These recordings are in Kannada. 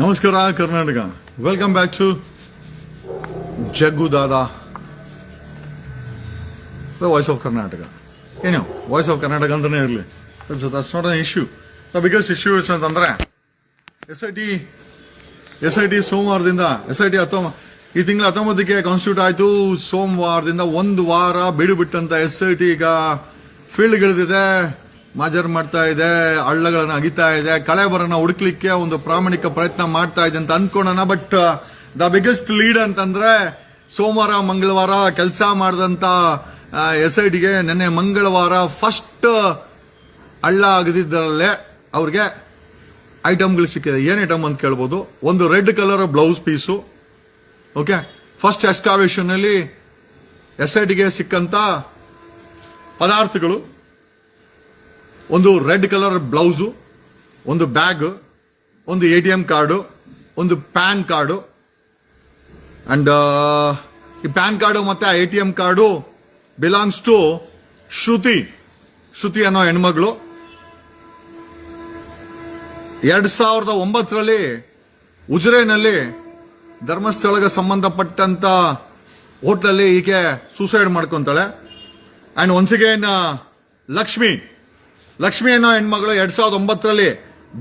ನಮಸ್ಕಾರ, Karnataka. Welcome back to Jaggu Dada. The voice of Karnataka ಏನೋ ವಾಯ್ಸ್ ಆಫ್ ಕರ್ನಾಟಕ ಅಂತಲೇ ಇರಲಿ. That's not an issue the biggest issue ಅಂತಂದ್ರೆ S I T S I T ಸೋಮವಾರದಿಂದ ಎಸ್ ಐ ಟಿ ಹತ್ತೊಂಬ ಈ ತಿಂಗಳ ಹತ್ತೊಂಬತ್ತಕ್ಕೆ ಕಾನ್ಸ್ಟಿಟ್ಯೂಟ್ ಆಯಿತು. ಸೋಮವಾರದಿಂದ ಒಂದು ವಾರ ಬೀಡು ಬಿಟ್ಟಂತ ಎಸ್ ಐ ಟಿ ಈಗ ಫೀಲ್ಡ್ಗಳಿದೆ ಮಾಜರ್ ಮಾಡ್ತಾ ಇದೆ, ಹಳ್ಳಗಳನ್ನ ಅಗಿತಾ ಇದೆ, ಕಳೆಬರನ್ನ ಹುಡುಕ್ಲಿಕ್ಕೆ ಒಂದು ಪ್ರಾಮಾಣಿಕ ಪ್ರಯತ್ನ ಮಾಡ್ತಾ ಇದೆ ಅಂತ ಅನ್ಕೊಳ್ಳೋಣ ಬಟ್ ದ ಬಿಗ್ಗೆಸ್ಟ್ ಲೀಡ್ ಅಂತಂದ್ರೆ ಸೋಮವಾರ, ಮಂಗಳವಾರ ಕೆಲಸ ಮಾಡಿದಂತ ಎಸ್ ಐ ಡಿಗೆ ನಿನ್ನೆ ಮಂಗಳವಾರ ಫಸ್ಟ್ ಹಳ್ಳ ಅಗದಿದ್ದರಲ್ಲೇ ಅವ್ರಿಗೆ ಐಟಮ್ಗಳು ಸಿಕ್ಕಿದೆ. ಏನು ಐಟಮ್ ಅಂತ ಕೇಳ್ಬೋದು? ಒಂದು red colour blouse piece. Okay first excavation ಅಲ್ಲಿ ಎಸ್ ಐ ಟಿಗೆ ಸಿಕ್ಕಂತ ಪದಾರ್ಥಗಳು. ಒಂದು ರೆಡ್ ಕಲರ್ ಬ್ಲೌಸು, ಒಂದು ಬ್ಯಾಗ್, ಒಂದು ಎ ಟಿ ಎಂ ಕಾರ್ಡು, ಒಂದು ಪ್ಯಾನ್ ಕಾರ್ಡು. ಅಂಡ್ ಈ ಪ್ಯಾನ್ ಕಾರ್ಡು ಮತ್ತೆ A T M card belongs to Shruti. Shruti ಅನ್ನೋ ಹೆಣ್ಮಗಳು. ಎರಡು ಸಾವಿರದ ಒಂಬತ್ತರಲ್ಲಿ ಉಜ್ರೈನಲ್ಲಿ ಧರ್ಮಸ್ಥಳಕ್ಕೆ ಸಂಬಂಧಪಟ್ಟಂತ ಹೋಟ್ಲಲ್ಲಿ ಈಕೆ suicide ಮಾಡ್ಕೊತಾಳೆ. And once again Lakshmi Lakshmi ಅನ್ನೋ ಹೆಣ್ಮಗಳು ಎರಡ್ ಸಾವಿರದ ಒಂಬತ್ತರಲ್ಲಿ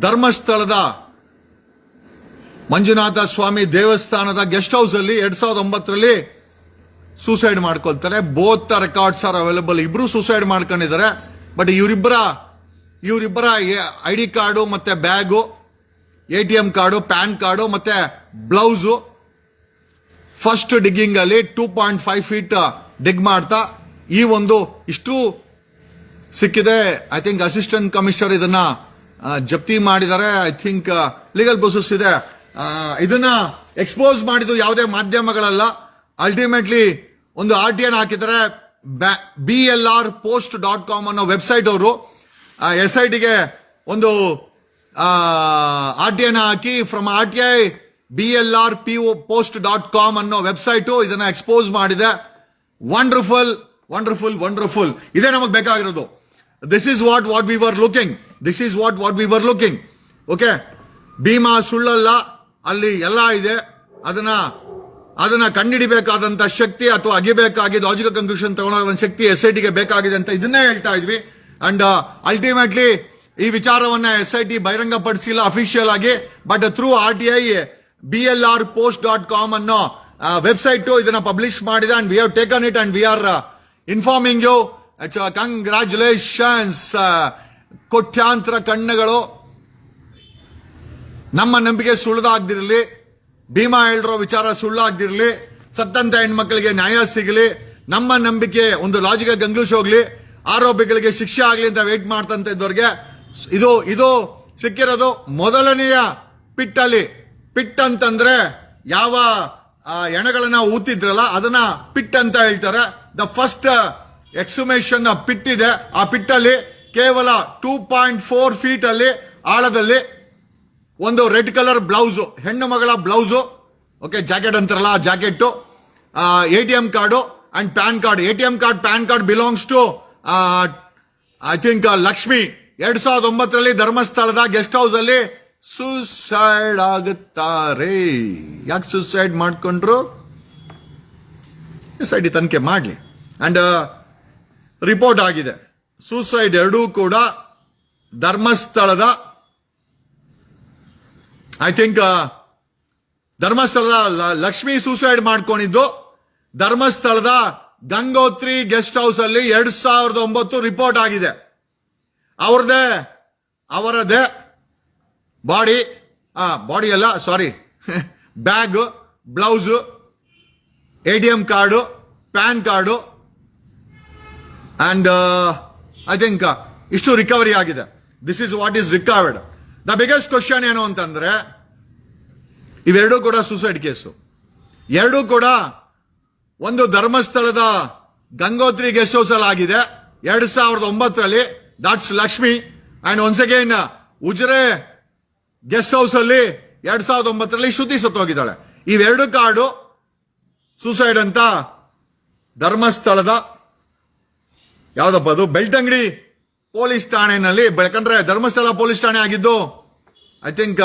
ಧರ್ಮಸ್ಥಳದ ಮಂಜುನಾಥ ಸ್ವಾಮಿ ದೇವಸ್ಥಾನದ ಗೆಸ್ಟ್ ಹೌಸ್ ಅಲ್ಲಿ ಎರಡ್ ಸಾವಿರದ ಒಂಬತ್ತರಲ್ಲಿ ಸೂಸೈಡ್ ಮಾಡ್ಕೊಳ್ತಾರೆ. ಬೋತ್ ರೆಕಾರ್ಡ್ಸ್ ಆರ್ ಅವೈಲೇಬಲ್ ಇಬ್ರು ಸೂಸೈಡ್ ಮಾಡ್ಕೊಂಡಿದ್ದಾರೆ. ಬಟ್ ಇವರಿಬ್ಬರ ಇವರಿಬ್ಬರ ಐ ಡಿ ಕಾರ್ಡು ಮತ್ತೆ bag, A T M card, PAN card ಮತ್ತೆ ಬ್ಲೌಸು ಫಸ್ಟ್ ಡಿಗ್ಗಿಂಗ್ ಅಲ್ಲಿ two point five feet dig ಮಾಡ್ತಾ ಈ ಒಂದು ಇಷ್ಟು ಸಿಕ್ಕಿದೆ. ಐ ಥಿಂಕ್ ಅಸಿಸ್ಟೆಂಟ್ ಕಮಿಷನರ್ ಇದನ್ನ ಜಪ್ತಿ ಮಾಡಿದ್ದಾರೆ. ಐ ಥಿಂಕ್ ಲೀಗಲ್ ಪ್ರೊಸೆಸ್ ಇದೆ. ಇದನ್ನ ಎಕ್ಸ್ಪೋಸ್ ಮಾಡಿದ್ದು ಯಾವುದೇ ಮಾಧ್ಯಮಗಳಲ್ಲ. ಅಲ್ಟಿಮೇಟ್ಲಿ ಒಂದು ಆರ್ ಟಿ ಎನ್ ಹಾಕಿದ್ದಾರೆ. B L R post dot com ಅನ್ನೋ ವೆಬ್ಸೈಟ್ ಅವರು. ಎಸ್ ಐ ಟಿಗೆ ಒಂದು R T N hockey from R T I B L R P O post dot com ಅನ್ನೋ ವೆಬ್ಸೈಟು ಇದನ್ನ ಎಕ್ಸ್ಪೋಸ್ ಮಾಡಿದೆ. ವಂಡರ್ಫುಲ್ ವಂಡರ್ಫುಲ್ ವಂಡರ್ಫುಲ್ ಇದೇ ನಮಗೆ ಬೇಕಾಗಿರೋದು. This is what what we were looking this is what what we were looking okay Bhima ಸುಳ್ಳಲ್ಲ. ಅಲ್ಲಿ ಎಲ್ಲ ಇದೆ. ಅದನ್ನ ಅದನ್ನ ಕಂಡಿಡಿಬೇಕಾದಂತ ಶಕ್ತಿ ಅಥವಾ ಅಗಿಬೇಕಾಗಿ ಲಾಜಿಕಲ್ ಕನ್ಕ್ಲೂಷನ್ ತಗೊಂಡ ಶಕ್ತಿ ಎಸ್ ಐ ಟಿಗೆ ಬೇಕಾಗಿದೆ ಅಂತ ಇದನ್ನೇ ಹೇಳ್ತಾ ಇದ್ವಿ. ಅಂಡ್ ಅಲ್ಟಿಮೇಟ್ಲಿ ಈ ವಿಚಾರವನ್ನ ಎಸ್ ಐ ಟಿ ಬಹಿರಂಗಪಡಿಸಿಲ್ಲ ಅಫಿಷಿಯಲ್ ಆಗಿ. But through R T I B L R post dot com ಅನ್ನೋ ವೆಬ್ಸೈಟ್ ಇದನ್ನ ಪಬ್ಲಿಷ್ ಮಾಡಿದೆ. And we taken it and we are informing you congratulations ಕೋಟ್ಯಾಂತರ ಕಣ್ಣುಗಳು ನಮ್ಮ ನಂಬಿಕೆ ಸುಳ್ದಾಗ್ದಿರಲಿ ಭೀಮಾ ಹೇಳಿರೋ ವಿಚಾರ ಸುಳ್ಳಾಗ್ದಿರಲಿ ಸತ್ತಂತ ಹೆಣ್ಮಕ್ಳಿಗೆ ನ್ಯಾಯ ಸಿಗಲಿ ನಮ್ಮ ನಂಬಿಕೆ ಒಂದು ಲಾಜಿಕಲ್ ಗಂಗ್ಲೂಸ್ ಹೋಗ್ಲಿ ಆರೋಪಿಗಳಿಗೆ ಶಿಕ್ಷೆ ಆಗಲಿ ಅಂತ ವೇಟ್ ಮಾಡ್ತಂತ ಇದ್ದವ್ರಿಗೆ ಇದು ಇದು ಸಿಕ್ಕಿರೋದು ಮೊದಲನೆಯ ಪಿಟ್ಟಲ್ಲಿ ಪಿಟ್ ಅಂತಂದ್ರೆ ಯಾವ ಎಣಗಳನ್ನ ಊತಿದ್ರಲ್ಲ ಅದನ್ನ ಪಿಟ್ ಅಂತ ಹೇಳ್ತಾರೆ ದ ಫಸ್ಟ್ ಎಕ್ಸುಮೇಷನ್ ಪಿಟ್ ಇದೆ ಆ ಪಿಟ್ಟಲ್ಲಿ ಕೇವಲ ಟೂ ಪಾಯಿಂಟ್ ಫೋರ್ ಫೀಟ್ ಅಲ್ಲಿ, ಆಳದಲ್ಲಿ ಒಂದು ರೆಡ್ ಕಲರ್ ಬ್ಲೌಸು ಹೆಣ್ಣು ಮಗಳ ಬ್ಲೌಸು ಓಕೆ ಜಾಕೆಟ್ ಅಂತಾರಲ್ಲ, ಆ jacket A T M card and PAN card A T M card PAN card belongs to I think Lakshmi ಎರಡ್ ಸಾವಿರದ ಒಂಬತ್ತರಲ್ಲಿ ಧರ್ಮಸ್ಥಳದ ಗೆಸ್ಟ್ ಹೌಸ್ ಅಲ್ಲಿ ಸುಸೈಡ್ ಆಗುತ್ತಾರೆ. ಯಾಕೆ ಸುಸೈಡ್ ಮಾಡ್ಕೊಂಡ್ರು? ಎಸ್ ಐ ಡಿ ತನಿಖೆ ಮಾಡಲಿ. ಅಂಡ್ ರಿಪೋರ್ಟ್ ಆಗಿದೆ. ಸೂಸೈಡ್ ಎರಡೂ ಕೂಡ ಧರ್ಮಸ್ಥಳದ ಐ ಥಿಂಕ್ ಧರ್ಮಸ್ಥಳದ ಲ- ಲಕ್ಷ್ಮಿ ಸೂಸೈಡ್ ಮಾಡ್ಕೊಂಡಿದ್ದು, ಧರ್ಮಸ್ಥಳದ ಗಂಗೋತ್ರಿ ಗೆಸ್ಟ್ ಹೌಸ್ ಅಲ್ಲಿ ಎರಡ್ ಸಾವಿರದ ಒಂಬತ್ತು ರಿಪೋರ್ಟ್ ಆಗಿದೆ. ಅವ್ರದೇ ಅವರದೇ ಬಾಡಿ ಆ ಬಾಡಿ ಅಲ್ಲ sorry bag blouse A T M card PAN card and I think ಇಷ್ಟು ರಿಕವರಿ ಆಗಿದೆ. This is what is recovered the biggest question ಏನು ಅಂತಂದ್ರೆ, ಇವೆರಡೂ ಕೂಡ ಸೂಸೈಡ್ ಕೇಸು ಎರಡೂ ಕೂಡ ಒಂದು ಧರ್ಮಸ್ಥಳದ ಗಂಗೋತ್ರಿ ಗೆಸ್ಟ್ ಹೌಸಲ್ಲಿ ಆಗಿದೆ. ಎರಡ್ ಸಾವಿರದ ಒಂಬತ್ತರಲ್ಲಿ that's Lakshmi and once again Ujire guest ಹೌಸಲ್ಲಿ ಎರಡ್ ಸಾವಿರದ ಒಂಬತ್ತರಲ್ಲಿ ಶ್ರುತಿ ಸತ್ತೋಗಿದ್ದಾಳೆ. ಇವೆರಡು ಕಾರ್ಡು ಸೂಸೈಡ್ ಅಂತ ಧರ್ಮಸ್ಥಳದ ಯಾವ್ದಪ್ಪ ಅದು? ಬೆಳ್ತಂಗಡಿ ಪೊಲೀಸ್ ಠಾಣೆನಲ್ಲಿ ಬೆಳ್ಕಂಡ್ರೆ ಧರ್ಮಸ್ಥಳ ಪೊಲೀಸ್ ಠಾಣೆ ಆಗಿದ್ದು ಐ ಥಿಂಕ್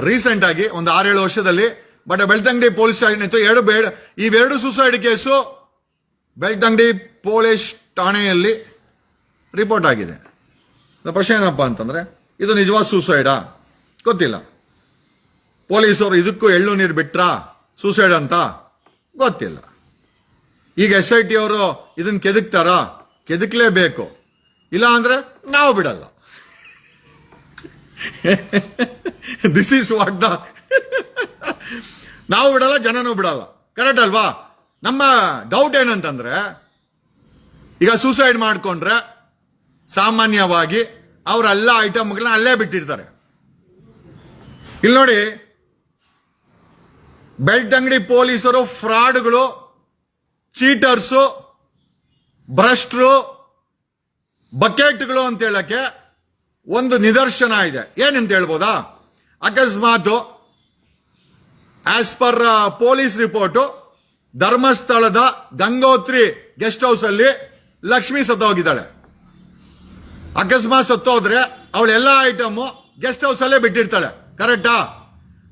ರೀಸೆಂಟ್ ಆಗಿ ಒಂದು ಆರೇಳು ವರ್ಷದಲ್ಲಿ. ಬಟ್ ಬೆಳ್ತಂಗಡಿ ಪೊಲೀಸ್ ಠಾಣೆ ಇತ್ತು. ಎರಡು ಬೇಡ ಇವೆರಡು ಸುಸೈಡ್ ಕೇಸು ಬೆಳ್ತಂಗಡಿ ಪೊಲೀಸ್ ಠಾಣೆಯಲ್ಲಿ ರಿಪೋರ್ಟ್ ಆಗಿದೆ. ಪ್ರಶ್ನೆ ಏನಪ್ಪ ಅಂತಂದ್ರೆ, ಇದು ನಿಜವಾದ ಸೂಸೈಡಾ ಗೊತ್ತಿಲ್ಲ. ಪೊಲೀಸರು ಇದಕ್ಕೂ ಎಳ್ಳು ನೀರು ಬಿಟ್ರಾ? ಸೂಸೈಡ್ ಅಂತ ಗೊತ್ತಿಲ್ಲ. ಈಗ ಎಸ್ ಐ ಟಿ ಅವರು ಇದನ್ನ ಕೆದಕ್ತಾರ? ಕೆದಕ್ಲೇಬೇಕು. ಇಲ್ಲ ಅಂದ್ರೆ ನಾವು ಬಿಡಲ್ಲ. ದಿಸ್ ಈಸ್ ವಾಟ್ ದ ನಾವು ಬಿಡಲ್ಲ, ಜನನೂ ಬಿಡಲ್ಲ. ಕರೆಕ್ಟ್ ಅಲ್ವಾ? ನಮ್ಮ ಡೌಟ್ ಏನಂತಂದ್ರೆ, ಈಗ ಸೂಸೈಡ್ ಮಾಡ್ಕೊಂಡ್ರೆ ಸಾಮಾನ್ಯವಾಗಿ ಅವರೆಲ್ಲ ಐಟಮ್ಗಳನ್ನ ಅಲ್ಲೇ ಬಿಟ್ಟಿರ್ತಾರೆ. ಇಲ್ಲಿ ನೋಡಿ, ಬೆಳ್ತಂಗಡಿ ಪೊಲೀಸರು ಫ್ರಾಡ್ಗಳು ಚೀಟರ್ಸು ಭ್ರಷ್ಟರು ಬಕೆಟ್ಗಳು ಅಂತ ಹೇಳಕ್ಕೆ ಒಂದು ನಿದರ್ಶನ ಇದೆ. ಏನಂತ ಹೇಳ್ಬೋದಾ? ಅಕಸ್ಮಾತ್ ಆಸ್ ಪರ್ ಪೊಲೀಸ್ ರಿಪೋರ್ಟು ಧರ್ಮಸ್ಥಳದ ಗಂಗೋತ್ರಿ ಗೆಸ್ಟ್ ಹೌಸ್ ಅಲ್ಲಿ ಲಕ್ಷ್ಮಿ ಸತ್ತೋಗಿದ್ದಾಳೆ. ಅಕಸ್ಮಾತ್ ಸತ್ತೋದ್ರೆ ಅವಳೆಲ್ಲ ಐಟಮ್ ಗೆಸ್ಟ್ ಹೌಸ್ ಅಲ್ಲೇ ಬಿಟ್ಟಿರ್ತಾಳೆ. ಕರೆಕ್ಟಾ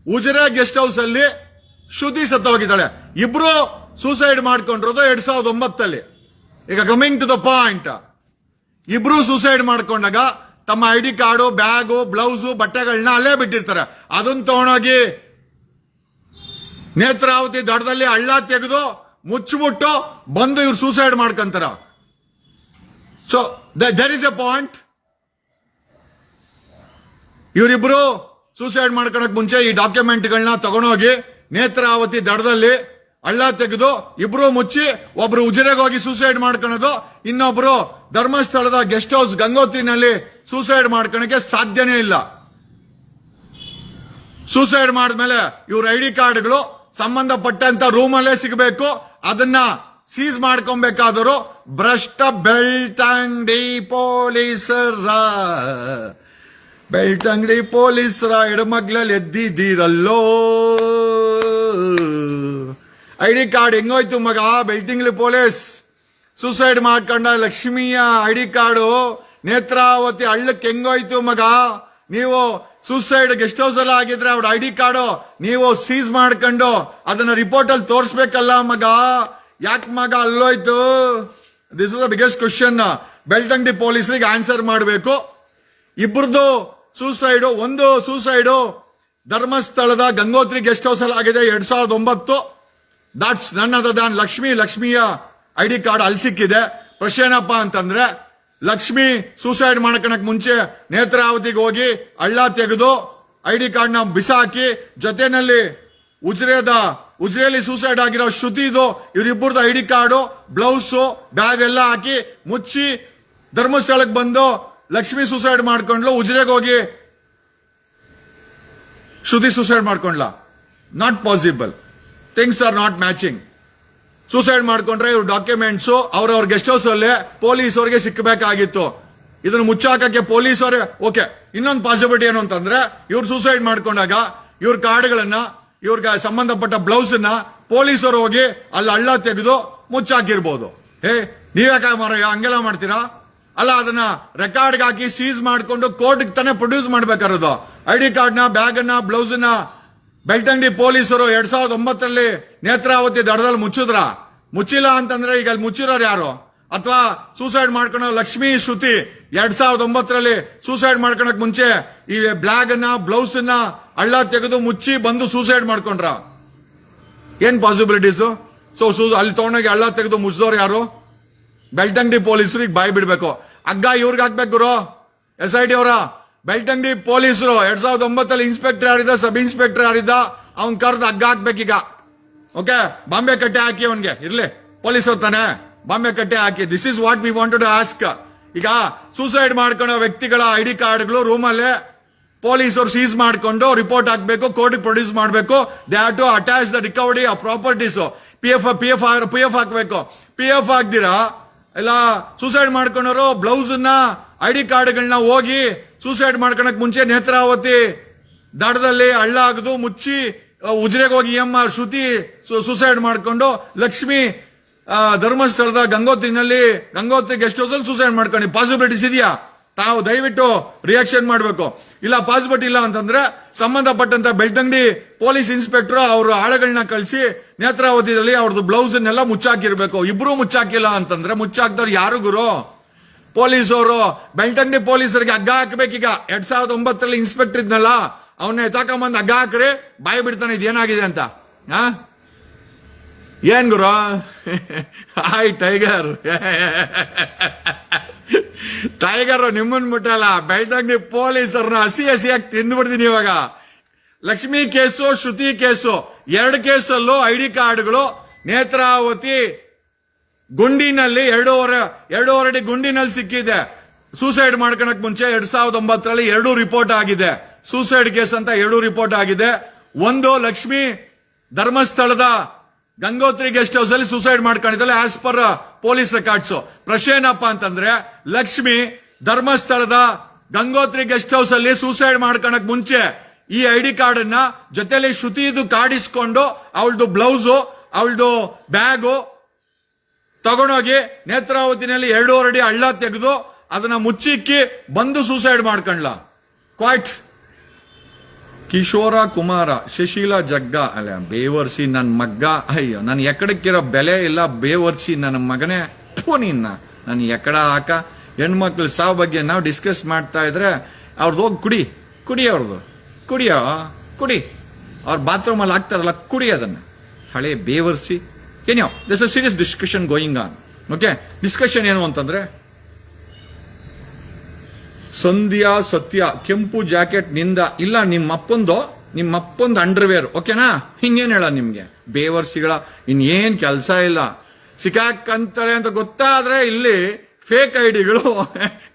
ಉಜಿರೆ ಗೆಸ್ಟ್ ಹೌಸ್ ಅಲ್ಲಿ ಶ್ರುತಿ ಸತ್ತೋಗಿದ್ದಾಳೆ. ಇಬ್ರು ಸೂಸೈಡ್ ಮಾಡ್ಕೊಂಡಿರೋದು ಎರಡ್ ಸಾವಿರದ ಒಂಬತ್ತಲ್ಲಿ. ಈಗ ಕಮಿಂಗ್ ಟು ದ ಪಾಯಿಂಟ್ ಇಬ್ರು ಸೂಸೈಡ್ ಮಾಡ್ಕೊಂಡಾಗ ತಮ್ಮ I D card bag blouse ಬಟ್ಟೆಗಳನ್ನ ಅಲ್ಲೇ ಬಿಟ್ಟಿರ್ತಾರೆ. ಅದನ್ನ ತಗೊಂಡೋಗಿ ನೇತ್ರಾವತಿ ದಡದಲ್ಲಿ ಹಳ್ಳ ತೆಗೆದು ಮುಚ್ಚಿಬಿಟ್ಟು ಬಂದು ಇವ್ರು suicide ಮಾಡ್ಕೊಂತಾರ. So there is a point ಇವರಿಬ್ರು ಸೂಸೈಡ್ ಮಾಡ್ಕೊಳಕ್ ಮುಂಚೆ ಈ ಡಾಕ್ಯುಮೆಂಟ್ಗಳನ್ನ ತಗೊಂಡೋಗಿ ನೇತ್ರಾವತಿ ದಡದಲ್ಲಿ ಹಳ್ಳ ತೆಗೆದು ಇಬ್ರು ಮುಚ್ಚಿ ಒಬ್ರು ಉಜಿರೆಗೆ ಹೋಗಿ ಸೂಸೈಡ್ ಮಾಡ್ಕೊಳೋದು, ಇನ್ನೊಬ್ರು ಧರ್ಮಸ್ಥಳದ ಗೆಸ್ಟ್ ಹೌಸ್ ಗಂಗೋತ್ರಿನಲ್ಲಿ ಸೂಸೈಡ್ ಮಾಡ್ಕೊಳಕ್ಕೆ ಸಾಧ್ಯನೇ ಇಲ್ಲ. ಸೂಸೈಡ್ ಮಾಡಿದ್ಮೇಲೆ ಇವ್ರ ಐ ಡಿ ಕಾರ್ಡ್ಗಳು ಸಂಬಂಧಪಟ್ಟಂತ ರೂಮಲ್ಲೇ ಸಿಗಬೇಕು. ಅದನ್ನ ಸೀಸ್ ಮಾಡ್ಕೊಬೇಕಾದರೂ ಭ್ರಷ್ಟ ಬೆಳ್ತಂಗಡಿ ಪೊಲೀಸರ. ಬೆಳ್ತಂಗಡಿ ಪೊಲೀಸರ ಎಡಮಗ್ಲಲ್ಲಿ ಎದ್ದಿದ್ದೀರಲ್ಲೋ. ಐ ಡಿ ಕಾರ್ಡ್ ಹೆಂಗೋಯ್ತು ಮಗ ಬೆಳ್ತಿಂಗ್ಲಿ ಪೊಲೀಸ್ ಸೂಸೈಡ್ ಮಾಡ್ಕೊಂಡ ಲಕ್ಷ್ಮಿಯ ಐ ಡಿ ಕಾರ್ಡು ನೇತ್ರಾವತಿ ಹಳ್ಳಕ್ಕೆ ಹೆಂಗೋಯ್ತು ಮಗ ನೀವು ಸೂಸೈಡ್ ಗೆಸ್ಟ್ ಹೌಸ್ ಅಲ್ಲಿ ಆಗಿದ್ರೆ ಅವ್ರ ಐ ಡಿ ಕಾರ್ಡು ನೀವು ಸೀಸ್ ಮಾಡ್ಕೊಂಡು ಅದನ್ನ ರಿಪೋರ್ಟ್ ಅಲ್ಲಿ ತೋರಿಸ್ಬೇಕಲ್ಲ ಮಗ ಯಾಕೆ ಮಗ ಅಲ್ಲೋಯ್ತು this is the biggest question Belthangady ಪೊಲೀಸರಿಗೆ ಆನ್ಸರ್ ಮಾಡಬೇಕು. ಇಬ್ಬರದು ಸೂಸೈಡು ಒಂದು ಸೂಸೈಡು ಧರ್ಮಸ್ಥಳದ ಗಂಗೋತ್ರಿ ಗೆಸ್ಟ್ ಹೌಸ್ ಅಲ್ಲಿ ಆಗಿದೆ. ಎರಡ್ ಸಾವಿರದ ಒಂಬತ್ತು. ದಾಟ್ಸ್ ನನ್ನ ದಾನ್ ಲಕ್ಷ್ಮಿ ಲಕ್ಷ್ಮಿಯ ಐ ಡಿ ಕಾರ್ಡ್ ಅಲ್ಲಿ ಸಿಕ್ಕಿದೆ. ಪ್ರಶ್ನೆ ಏನಪ್ಪ ಅಂತಂದ್ರೆ ಲಕ್ಷ್ಮಿ ಸೂಸೈಡ್ ಮಾಡ್ಕೊಳಕ್ ಮುಂಚೆ ನೇತ್ರಾವತಿಗೆ ಹೋಗಿ ಹಳ್ಳ ತೆಗೆದು ಐ ಡಿ ಕಾರ್ಡ್ನ ಬಿಸಾಕಿ ಜೊತೆನಲ್ಲಿ ಉಜ್ರೇದ, ಉಜ್ರೇಲಿ ಸೂಸೈಡ್ ಆಗಿರೋ ಶ್ರುತಿದು ಇವರಿಬ್ಬರದ I D card blouse bag ಎಲ್ಲ ಹಾಕಿ ಮುಚ್ಚಿ ಧರ್ಮಸ್ಥಳಕ್ಕೆ ಬಂದು ಲಕ್ಷ್ಮಿ ಸೂಸೈಡ್ ಮಾಡ್ಕೊಂಡ್ಲು. ಉಜ್ರೆಗೆ ಹೋಗಿ Shruti suicide ಮಾಡ್ಕೊಂಡ್ಲ. Not possible things are not matching suicide ಮಾಡ್ಕೊಂಡ್ರೆ ಇವ್ರ ಡಾಕ್ಯುಮೆಂಟ್ಸ್ ಅವ್ರವ್ರ ಗೆಸ್ಟ್ ಹೌಸ್ ಅಲ್ಲೇ ಪೊಲೀಸ್ ಅವ್ರಿಗೆ ಸಿಕ್ಕಬೇಕಾಗಿತ್ತು ಇದನ್ನು ಮುಚ್ಚಾಕಕ್ಕೆ ಪೊಲೀಸ್ ಅವರೇ ಓಕೆ ಇನ್ನೊಂದು ಪಾಸಿಬಿಲಿಟಿ ಏನು ಅಂತಂದ್ರೆ, ಇವ್ರು ಸೂಸೈಡ್ ಮಾಡ್ಕೊಂಡಾಗ ಇವ್ರ ಕಾರ್ಡ್ಗಳನ್ನ, ಇವ್ರಿಗೆ ಸಂಬಂಧಪಟ್ಟ ಬ್ಲೌಸ್ನ ಪೊಲೀಸರು ಹೋಗಿ ಅಲ್ಲಿ ಹಳ್ಳ ತೆಗೆದು ಮುಚ್ಚಾಕಿರ್ಬೋದು. ಹೇ ನೀವ್ಯಾಕ ಮಾರಾಯ, ಹಂಗೆಲ್ಲ ಮಾಡ್ತೀರಾ? ಅಲ್ಲ, ಅದನ್ನ ರೆಕಾರ್ಡ್ಗೆ ಹಾಕಿ ಸೀಸ್ ಮಾಡಿಕೊಂಡು ಕೋರ್ಟ್ಗೆ ತಾನೇ ಪ್ರೊಡ್ಯೂಸ್ ಮಾಡ್ಬೇಕಾರದು ಐ ಡಿ ಕಾರ್ಡ್ನ ನ ಬ್ಯಾಗ್ನ ಬ್ಲೌಸ್ನ ಬೆಳ್ತಂಗಡಿ ಪೊಲೀಸರು ಎರಡ್ ಸಾವಿರದ ಒಂಬತ್ತರಲ್ಲಿ ನೇತ್ರಾವತಿ ದಡದಲ್ಲಿ ಮುಚ್ಚಿದ್ರ. ಮುಚ್ಚಿಲ್ಲ ಅಂತಂದ್ರೆ ಈಗ ಅಲ್ಲಿ ಮುಚ್ಚಿರೋರು ಯಾರು? ಅಥವಾ ಸೂಸೈಡ್ ಮಾಡ್ಕೊಳೋ ಲಕ್ಷ್ಮೀ ಶ್ರುತಿ ಎರಡ್ ಸಾವಿರದ ಒಂಬತ್ತರಲ್ಲಿ ಸೂಸೈಡ್ ಮಾಡ್ಕೊಳಕ್ ಮುಂಚೆ ಈ ಬ್ಲಾಗ್ ಅನ್ನ ಬ್ಲೌಸ್ ಅನ್ನ ಹಳ್ಳ ತೆಗೆದು ಮುಚ್ಚಿ ಬಂದು ಸೂಸೈಡ್ ಮಾಡ್ಕೊಂಡ್ರ. ಏನ್ ಪಾಸಿಬಿಲಿಟೀಸ್ ಸೊ, ಅಲ್ಲಿ ತಗೊಂಡೋಗಿ ಹಳ್ಳ ತೆಗೆದು ಮುಚ್ಚಿದವ್ರು ಯಾರು? ಬೆಳ್ತಂಗಡಿ ಪೊಲೀಸರು ಈಗ ಬಾಯಿ ಬಿಡ್ಬೇಕು. ಹಗ್ಗ ಇವ್ರಿಗೆ ಹಾಕ್ಬೇಕು ಗುರು. ಎಸ್ ಐ ಡಿ ಅವರ. ಬೆಳ್ತಂಗಡಿ ಪೊಲೀಸರು ಎರಡ್ ಸಾವಿರದ ಒಂಬತ್ತಲ್ಲಿ ಇನ್ಸ್ಪೆಕ್ಟರ್ ಆಡಿದ ಸಬ್ ಇನ್ಸ್ಪೆಕ್ಟರ್ ಆಡಿದ್ದ ಅವ್ನ್ ಕರ್ದು ಹಗ್ಗ ಹಾಕ್ಬೇಕೀಗ. ಓಕೆ ಬಾಂಬೆ ಕಟ್ಟೆ ಹಾಕಿ ಅವನ್ಗೆ. ಇರ್ಲಿ. ಪೊಲೀಸರು ತಾನೆ. ಬಾಂಬೆ ಕಟ್ಟೆ ಹಾಕಿ. This is what we wanted ask ಈಗ ಸೂಸೈಡ್ ಮಾಡ್ಕೊಳ್ಳೋ ವ್ಯಕ್ತಿಗಳ ಐ ಡಿ ಕಾರ್ಡ್ಗಳು ರೂಮಲ್ಲೇ ಪೊಲೀಸರು ಸೀಸ್ ಮಾಡ್ಕೊಂಡು ರಿಪೋರ್ಟ್ ಹಾಕ್ಬೇಕು ಕೋರ್ಟ್ ಪ್ರೊಡ್ಯೂಸ್ ಮಾಡಬೇಕು. They have to attach the recovery ಆ properties P F P F P F ಹಾಕ್ಬೇಕು. ಪಿ ಎಫ್ ಹಾಕ್ದಿರಾ? ಇಲ್ಲ ಸೂಸೈಡ್ ಮಾಡ್ಕೊಂಡವರು ಬ್ಲೌಸ್ನ ಐ ಡಿ ಕಾರ್ಡ್ಗಳನ್ನ ಹೋಗಿ ಸೂಸೈಡ್ ಮಾಡ್ಕೊಳಕ್ ಮುಂಚೆ ನೇತ್ರಾವತಿ ದಡದಲ್ಲಿ ಹಳ್ಳ ಆಗದು ಮುಚ್ಚಿ ಉಜ್ರೆಗೆ ಹೋಗಿ ಎಂ ಆರ್ ಶ್ರುತಿ ಸೂಸೈಡ್ ಮಾಡ್ಕೊಂಡು ಲಕ್ಷ್ಮಿ ಧರ್ಮಸ್ಥಳದ ಗಂಗೋತ್ರಿನಲ್ಲಿ ಗಂಗೋತ್ರಿ ಗೆಸ್ಟ್ ಹೌಸ್ ಅಲ್ಲಿ ಸೂಸೈಡ್ ಮಾಡ್ಕೊಂಡು ಪಾಸಿಬಿಲಿಟೀಸ್ ಇದೆಯಾ ತಾವು ದಯವಿಟ್ಟು ರಿಯಾಕ್ಷನ್ ಮಾಡಬೇಕು. ಇಲ್ಲ ಪಾಸಿಬಿಲಿಟಿ ಇಲ್ಲ ಅಂತಂದ್ರೆ ಸಂಬಂಧಪಟ್ಟಂತ ಬೆಳ್ತಂಗಡಿ ಪೊಲೀಸ್ ಇನ್ಸ್ಪೆಕ್ಟರ್ ಅವ್ರ ಆಳುಗಳನ್ನ ಕಳಿಸಿ ನೇತ್ರಾವತಿಯಲ್ಲಿ ಅವ್ರದ್ದು ಬ್ಲೌಸ್ ನೆಲ್ಲ ಮುಚ್ಚಾಕಿರ್ಬೇಕು. ಇಬ್ರು ಮುಚ್ಚಾಕಿಲ್ಲ ಅಂತಂದ್ರೆ ಮುಚ್ಚಾಕ್ದವ್ರು ಯಾರು ಗುರು? ಪೊಲೀಸವರು ಬೆಳ್ತಂಗಡಿ ಪೊಲೀಸರಿಗೆ ಹಗ್ಗ ಹಾಕ್ಬೇಕೀಗ. ಎರಡ್ ಸಾವಿರದ ಒಂಬತ್ತರಲ್ಲಿ ಇನ್ಸ್ಪೆಕ್ಟರ್ ಇದ್ನಲ್ಲ ಅವನ್ನ ಎತ್ತಾಕೊಂಬಂದು ಹಗ್ಗ ಹಾಕ್ರಿ ಬಾಯಿ ಬಿಡ್ತಾನೆ, ಇದೇನಾಗಿದೆ ಅಂತ. ಏನ್ ಗುರು? ಹಾಯ್ ಟೈಗರ್ ಟೈಗರ್ ನಿಮ್ಮನ್ ಮುಟ್ಟಲ್ಲ. ಬೆಳ್ತಂಗಡಿ ಪೊಲೀಸರನ್ನ ಹಸಿ ಹಸಿಯಾಗಿ ತಿಂದ್ಬಿಡ್ತೀನಿ ಇವಾಗ. ಲಕ್ಷ್ಮಿ ಕೇಸು, ಶ್ರುತಿ ಕೇಸು, ಎರಡು ಕೇಸಲ್ಲೂ ಐ ಡಿ ಕಾರ್ಡ್ಗಳು ನೇತ್ರಾವತಿ ಗುಂಡಿನಲ್ಲಿ ಎರಡೂವರೆ ಎರಡೂವರೆ ಅಡಿ ಗುಂಡಿನಲ್ಲಿ ಸಿಕ್ಕಿದೆ. ಸೂಸೈಡ್ ಮಾಡ್ಕೊಳಕ್ ಮುಂಚೆ ಎರಡ್ ಸಾವಿರದ ಒಂಬತ್ತರಲ್ಲಿ ಎರಡು ರಿಪೋರ್ಟ್ ಆಗಿದೆ. ಸೂಸೈಡ್ ಕೇಸ್ ಅಂತ ಎರಡು ರಿಪೋರ್ಟ್ ಆಗಿದೆ. ಒಂದು ಲಕ್ಷ್ಮಿ ಧರ್ಮಸ್ಥಳದ ಗಂಗೋತ್ರಿ ಗೆಸ್ಟ್ ಹೌಸ್ ಅಲ್ಲಿ ಸೂಸೈಡ್ ಮಾಡ್ಕೊಂಡಿದ್ದಾಳೆ ಆಸ್ ಪರ್ ಪೊಲೀಸ್ ರೆಕಾರ್ಡ್ಸ್ ಪ್ರಶ್ನೆ ಏನಪ್ಪಾ ಅಂತಂದ್ರೆ, ಲಕ್ಷ್ಮಿ ಧರ್ಮಸ್ಥಳದ ಗಂಗೋತ್ರಿ ಗೆಸ್ಟ್ ಹೌಸ್ ಅಲ್ಲಿ ಸೂಸೈಡ್ ಮಾಡ್ಕೊಳಕ್ ಮುಂಚೆ ಈ ಐ ಡಿ ಕಾರ್ಡ್ ಅನ್ನ ಜೊತೆಲಿ ಶ್ರುತಿದು ಕಾರ್ಡ್ ಇಸ್ಕೊಂಡು ಅವಳದು ಬ್ಲೌಸು ಅವಳದು ಬ್ಯಾಗು ತಗೊಂಡೋಗಿ ನೇತ್ರಾವತಿನಲ್ಲಿ ಎರಡೂವರೆ ಅಡಿ ಹಳ್ಳ ತೆಗೆದು ಅದನ್ನ ಮುಚ್ಚಿಕ್ಕಿ ಬಂದು ಸೂಸೈಡ್ ಮಾಡ್ಕೊಂಡ್ಲ. ಕ್ವಾಯ್ಟ್ ಕಿಶೋರ ಕುಮಾರ, ಶಶಿಲಾ ಜಗ್ಗ, ಅಲ್ಲ, ಬೇವರ್ಸಿ ನನ್ನ ಮಗ್ಗ. ಅಯ್ಯೋ ನನ್ನ ಎಕಡಕ್ಕಿರೋ ಬೆಲೆ ಇಲ್ಲ, ಬೇವರ್ಸಿ ನನ್ನ ಮಗನೇ. ಥೂ ನಿನ್ನ. ನನ್ನ ಎಕಡ ಹಾಕ. ಹೆಣ್ಮಕ್ಳು ಸಾವು ಬಗ್ಗೆ ನಾವು ಡಿಸ್ಕಸ್ ಮಾಡ್ತಾ ಇದ್ರೆ ಅವ್ರದ್ದು ಹೋಗಿ ಕುಡಿ. ಕುಡಿ ಅವ್ರದ್ದು ಕುಡಿಯೋ? ಕುಡಿ. ಅವ್ರ ಬಾತ್ರೂಮಲ್ಲಿ ಹಾಕ್ತಾರಲ್ಲ, ಕುಡಿ ಅದನ್ನ. ಹಳೆ ಬೇವರ್ಸಿ ಏನೋ this a serious discussion going on okay discussion ಏನು ಅಂತಂದ್ರೆ, ಸಂಧ್ಯಾ ಸತ್ಯ, ಕೆಂಪು ಜಾಕೆಟ್ನಿಂದ, ಇಲ್ಲ, ನಿಮ್ಮಪ್ಪಂದು ನಿಮ್ಮಪ್ಪಂದು ಅಂಡರ್ವೇರ್ ಓಕೆನಾ ಹಿಂಗೇನ್ ಹೇಳ ನಿಮ್ಗೆ? ಬೇವರ್ಸಿಗಳ, ಇನ್ನೇನ್ ಕೆಲಸ ಇಲ್ಲ. ಸಿಕ್ಕಾಕಂತಾರೆ ಅಂತ ಗೊತ್ತಾದ್ರೆ ಇಲ್ಲಿ ಫೇಕ್ ಐಡಿಗಳು